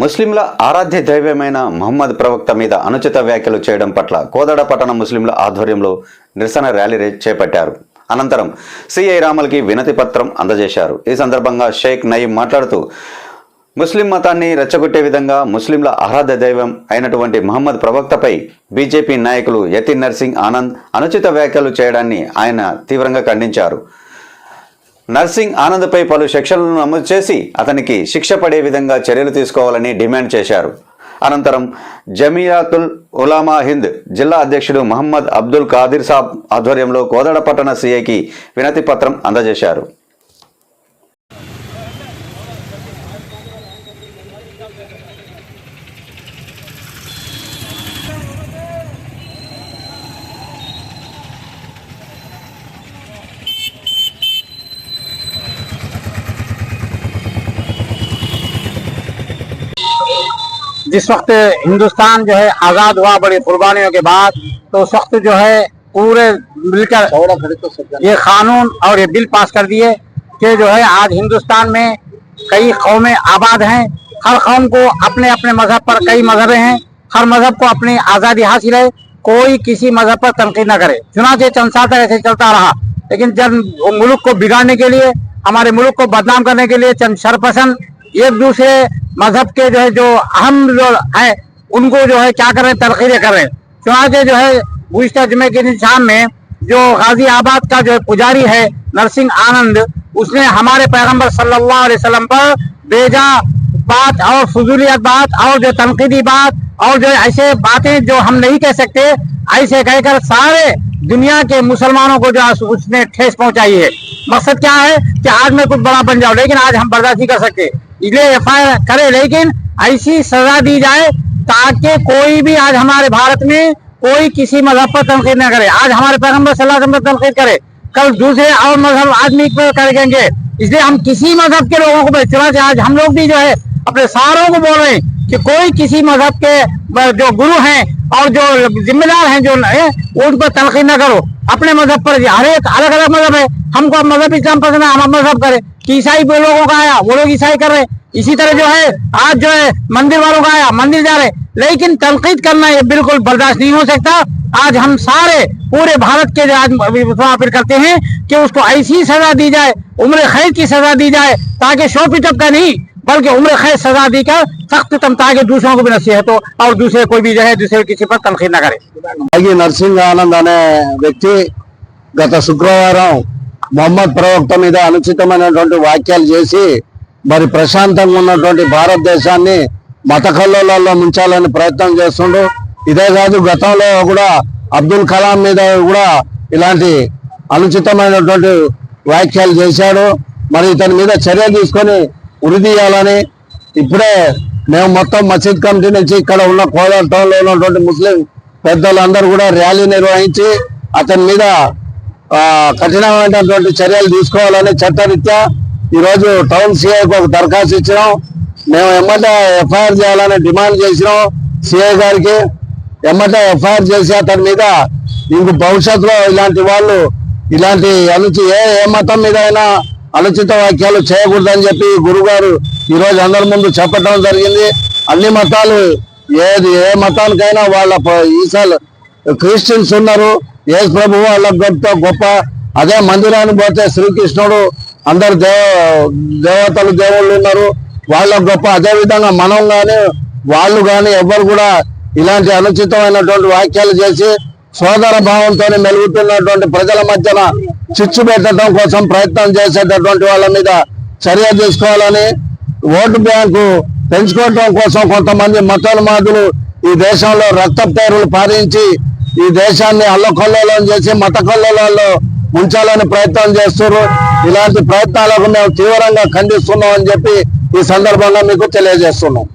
ముస్లింల ఆరాధ్య దైవమైన మహమ్మద్ ప్రవక్త మీద అనుచిత వ్యాఖ్యలు చేయడం పట్ల కోదడ పట్టణ ముస్లింల ఆధ్వర్యంలో నిరసన ర్యాలీ చేపట్టారు. అనంతరం సిఐ రామల్కి వినతి పత్రం అందజేశారు. ఈ సందర్భంగా షేక్ నయీం మాట్లాడుతూ ముస్లిం మతాన్ని రెచ్చగొట్టే విధంగా ముస్లింల ఆరాధ్య దైవం అయినటువంటి మహమ్మద్ ప్రవక్తపై బీజేపీ నాయకులు యతిన్ నర్సింగ్ ఆనంద్ అనుచిత వ్యాఖ్యలు చేయడాన్ని ఆయన తీవ్రంగా ఖండించారు. నర్సింగ్ ఆనంద్పై పలు సెక్షన్లను నమోదు చేసి అతనికి శిక్ష పడే విధంగా చర్యలు తీసుకోవాలని డిమాండ్ చేశారు. అనంతరం జమియాతుల్ ఉలామా హింద్ జిల్లా అధ్యక్షుడు మహమ్మద్ అబ్దుల్ ఖాదిర్ సాబ్ ఆధ్వర్యంలో కోదడపట్టణ సీఐకి వినతి పత్రం అందజేశారు. जिस वक्त हिंदुस्तान जो है आज़ाद हुआ बड़ी कुर्बानियों के बाद तो उस वक्त जो है पूरे मिलकर ये कानून और ये बिल पास कर दिए कि जो है आज हिंदुस्तान में कई कौमें आबाद हैं। हर कौम को अपने अपने मज़हब पर कई मजहबें हैं। हर मज़हब को अपनी आज़ादी हासिल है। कोई किसी मज़हब पर तनकीद न करे। चुनाचे चंद साल तक ऐसे चलता रहा। लेकिन जब मुल्क को बिगाड़ने के लिए, हमारे मुल्क को बदनाम करने के लिए चंद शरपसंद एक दूसरे मज़हब के जो है, जो अहम जो है, उनको जो है, क्या कर तनकीदें कर। चुनाचे जो है गुजशत जुमे के निशान में जो गाजियाबाद का जो पुजारी है, नरसिंह आनंद, उसने हमारे पैगंबर वसल्लम पर बेजा बात और फजूलियत बात और जो तनकीदी बात और जो ऐसे बातें जो हम नहीं कह सकते, ऐसे कहकर सारे दुनिया के मुसलमानों को जो उसने ठेस पहुंचाई है। मकसद क्या है कि आज मैं कुछ बड़ा बन जाऊँ, लेकिन आज हम बर्दाश्त नहीं कर सकते। इसलिए एफ़ करे, लेकिन ऐसी सजा दी जाए ताकि कोई भी आज हमारे भारत में कोई किसी मज़हब पर तनकीद न करे। आज हमारे पैगंबर सल्लल्लाहु पर तनकीद करे। कल दूसरे और मज़हब आदमी पर करेंगे इसलिए हम किसी मज़हब के लोगों को चुना से आज हम लोग भी जो है अपने सारों को बोल रहे हैं कि कोई किसी मज़हब के जो गुरु हैं और जो जिम्मेदार हैं जो है, उन पर तनकीद न करो। अपने मज़हब पर हर एक अलग अलग मज़हब है। हमको मज़हब इस्लाम पसंद है, हम मज़हब करें। कि ईसाई लोगों का आया, वो लोग ईसाई कर रहे हैं। इसी तरह जो है आज जो है मंदिर वालों का आया मंदिर जा रहे हैं लेकिन तनकीद करना ये बिल्कुल बर्दाश्त नहीं हो सकता आज हम सारे पूरे भारत के जो आज मुसाफिर करते हैं कि उसको ऐसी सजा दी जाए उम्र खैर की सजा दी जाए ताकि शो पिटअप का नहीं बल्कि उम्र खैर सजा दी कर सख्त तम ताकि दूसरों को भी नसीहत हो और दूसरे कोई भी जो है दूसरे किसी पर तनकीद न करे అలాగే నర్సింగ్ ఆనంద్ అనే వ్యక్తి గత శుక్రవారం మొహమ్మద్ ప్రవక్త మీద అనుచితమైనటువంటి వ్యాఖ్యలు చేసి మరి ప్రశాంతంగా ఉన్నటువంటి భారతదేశాన్ని మత కల్లోలలో ముంచాలని ప్రయత్నం చేస్తుండు. ఇదే కాదు గతంలో కూడా అబ్దుల్ కలాం మీద కూడా ఇలాంటి అనుచితమైనటువంటి వ్యాఖ్యలు చేశాడు. మరి ఇతని మీద చర్య తీసుకొని ఉరి తీయాలని ఇప్పుడే మేము మొత్తం మసీద్ కమిటీ నుంచి ఇక్కడ ఉన్న కోలార్ ఉన్నటువంటి ముస్లిం పెద్దలందరూ కూడా ర్యాలీ నిర్వహించి అతని మీద కఠినమైనటువంటి చర్యలు తీసుకోవాలని చట్టరీత్యా ఈరోజు టౌన్ సిఐకి ఒక దరఖాస్తు ఇచ్చినాం. మేము ఎమ్మట ఎఫ్ఐఆర్ చేయాలని డిమాండ్ చేసినాం సిఐ గారికి. ఎమ్మట ఎఫ్ఐఆర్ చేసి అతని మీద ఇంక భవిష్యత్తులో ఇలాంటి వాళ్ళు ఇలాంటి అనుచి ఏ ఏ మతం మీద అయినా అనుచిత వాక్యాలు చేయకూడదని చెప్పి గురుగారు ఈరోజు అందరి ముందు చెప్పడం జరిగింది. అన్ని మతాలు ఏది ఏ మతానికైనా వాళ్ళ ప- ఈసాలు క్రిస్టియన్స్ ఉన్నారు. యేసు ప్రభు వాళ్ళ గొప్ప గొప్ప. అదే మందిరానికి పోతే శ్రీకృష్ణుడు అందరు దేవ దేవతలు దేవుళ్ళు ఉన్నారు. వాళ్ళ గొప్ప అదేవిధంగా మనం కానీ వాళ్ళు కానీ ఎవరు కూడా ఇలాంటి అనుచితమైనటువంటి వ్యాఖ్యలు చేసి సోదర భావంతో మెలుగుతున్నటువంటి ప్రజల మధ్యన చిచ్చు పెట్టడం కోసం ప్రయత్నం చేసేటటువంటి వాళ్ళ మీద చర్య తీసుకోవాలని ఓటు బ్యాంకు పెంచుకోవడం కోసం కొంతమంది మతోన్మాదులు ఈ దేశంలో రక్తపేరులు పారించి ఈ దేశాన్ని అల్లకొల్లోలం చేసి మత కొల్లోలలో ఉంచాలని ప్రయత్నం చేస్తున్నారు ఇలాంటి ప్రయత్నాలకు మేము తీవ్రంగా ఖండిస్తున్నాం అని చెప్పి ఈ సందర్భంగా మీకు తెలియజేస్తున్నాం.